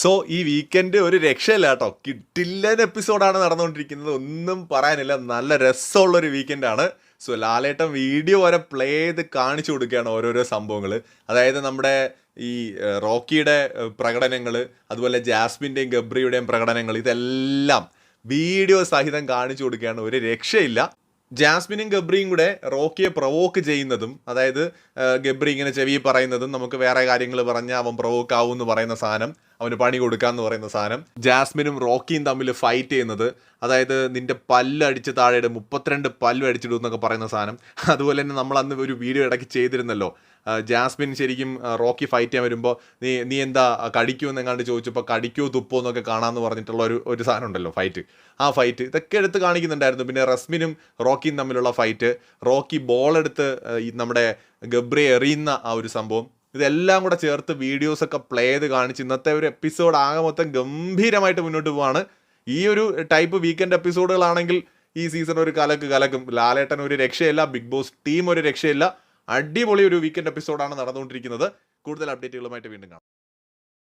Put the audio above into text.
So ഈ weekend ഒരു രക്ഷയില്ല കേട്ടോ. കിട്ടില്ലൻ എപ്പിസോഡാണ് നടന്നുകൊണ്ടിരിക്കുന്നത്. ഒന്നും പറയാനില്ല. നല്ല രസമുള്ള ഒരു വീക്കെൻഡാണ് സോ ലാലേട്ടൻ വീഡിയോ വരെ പ്ലേ ചെയ്ത് കാണിച്ചു കൊടുക്കുകയാണ് ഓരോരോ സംഭവങ്ങൾ അതായത് നമ്മുടെ ഈ റോക്കിയുടെ പ്രകടനങ്ങൾ അതുപോലെ ജാസ്മിന്റെയും ഗബ്രിയുടെയും പ്രകടനങ്ങൾ ഇതെല്ലാം വീഡിയോ സഹിതം കാണിച്ചു കൊടുക്കുകയാണ്. ഒരു രക്ഷയില്ല. ജാസ്മിനും ഗബ്രിയും കൂടെ റോക്കിയെ പ്രൊവോക്ക് ചെയ്യുന്നതും അതായത് ഗബ്രി ഇങ്ങനെ ചെവി പറയുന്നതും നമുക്ക് വേറെ കാര്യങ്ങൾ പറഞ്ഞാൽ അവൻ പ്രൊവോക്ക് ആവും എന്ന് പറയുന്ന സാധനം അവന് പണി കൊടുക്കാന്ന് പറയുന്ന സാധനം. ജാസ്മിനും റോക്കിയും തമ്മിൽ ഫൈറ്റ് ചെയ്യുന്നത്. അതായത് നിന്റെ പല്ല് അടിച്ച് താഴെ മുപ്പത്തിരണ്ട് പല്ല് അടിച്ചിടും എന്നൊക്കെ പറയുന്ന സാധനം. അതുപോലെ തന്നെ നമ്മൾ അന്ന് ഒരു വീഡിയോ ഇടയ്ക്ക് ചെയ്തിരുന്നല്ലോ. ജാസ്മിൻ ശരിക്കും റോക്കി ഫൈറ്റ് ചെയ്യാൻ വരുമ്പോൾ നീ നീ എന്താ കടിക്കൂ എന്നെങ്ങാണ്ട് ചോദിച്ചപ്പോൾ കടിക്കോ തുപ്പോ എന്നൊക്കെ കാണാമെന്ന് പറഞ്ഞിട്ടുള്ള ഒരു ഒരു സാധനം ഉണ്ടല്ലോ ഫൈറ്റ് ആ ഫൈറ്റ് ഇതൊക്കെ എടുത്ത് കാണിക്കുന്നുണ്ടായിരുന്നു. പിന്നെ റസ്മിനും റോക്കിയും തമ്മിലുള്ള ഫൈറ്റ് റോക്കി ബോൾ എടുത്ത് നമ്മുടെ ഗബ്രി എറിയുന്ന ആ ഒരു സംഭവം. ഇതെല്ലാം കൂടെ ചേർത്ത് വീഡിയോസ് ഒക്കെ പ്ലേ ചെയ്ത് കാണിച്ച് ഇന്നത്തെ ഒരു എപ്പിസോഡ് ആകെ മൊത്തം ഗംഭീരമായിട്ട് മുന്നോട്ട് പോവാണ്. ഈ ഒരു ടൈപ്പ് വീക്കെൻഡ് എപ്പിസോഡുകളാണെങ്കിൽ ഈ സീസൺ ഒരു കലക്ക് കലക്കും. ലാലേട്ടൻ ഒരു രക്ഷയില്ല ബിഗ് ബോസ് ടീം ഒരു രക്ഷയില്ല. അടിപൊളി ഒരു വീക്കെൻഡ് എപ്പിസോഡാണ് നടന്നുകൊണ്ടിരിക്കുന്നത്. കൂടുതൽ അപ്ഡേറ്റുകളുമായിട്ട് വീണ്ടും കാണാം.